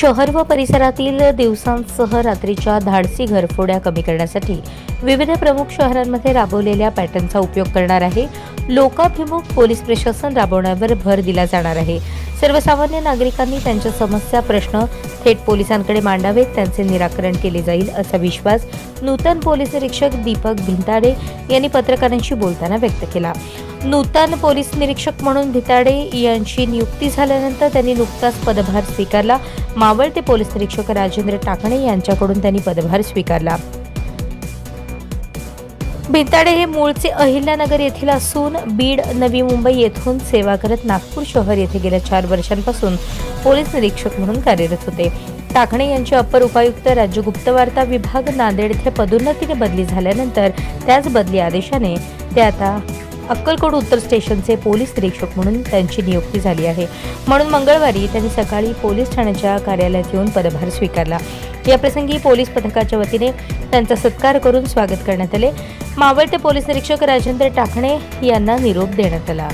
शहर व परिसरातील दिवसांसह रात्रीच्या धाडसी घरफोड्या कमी करण्यासाठी विविध प्रमुख शहरांमध्ये राबवलेल्या पॅटर्नचा उपयोग करणार आहे. लोकाभिमुख पोलीस प्रशासन राबवण्यावर भर दिला जाणार आहे. सर्वसामान्य नागरिकांनी त्यांच्या समस्या प्रश्न थेट पोलिसांकडे मांडावेत. त्यांचे निराकरण केले जाईल असा विश्वास नूतन पोलीस निरीक्षक दीपक भिंताडे यांनी पत्रकारांशी बोलताना व्यक्त केला. नूतन पोलीस निरीक्षक म्हणून भिताडे यांची नियुक्ती झाल्यानंतर त्यांनी नुकताच पदभार स्वीकारला. मावळते पोलीस निरीक्षक राजेंद्र टाकणे यांच्याकडून त्यांनी पदभार स्वीकारला. भिंताडे हे मूळचे अहिल्यानगर येथील असून बीड नवी मुंबई येथून सेवा करत नागपूर शहर येथे गेल्या चार वर्षांपासून पोलीस निरीक्षक म्हणून कार्यरत होते. टाकणे यांची अप्पर उपायुक्त राज्य गुप्तवार्ता विभाग नांदेड येथे पदोन्नतीने बदली झाल्यानंतर त्याच बदली आदेशाने ते आता अक्कलकोट उत्तर स्टेशनचे पोलीस निरीक्षक म्हणून त्यांची नियुक्ती झाली आहे. म्हणून मंगळवारी त्यांनी सकाळी पोलीस ठाण्याच्या कार्यालयात येऊन पदभार स्वीकारला. याप्रसंगी पोलीस पथकाच्या वतीने त्यांचा सत्कार करून स्वागत करण्यात आले. मावळते पोलीस निरीक्षक राजेंद्र टाकणे यांना निरोप देण्यात आला.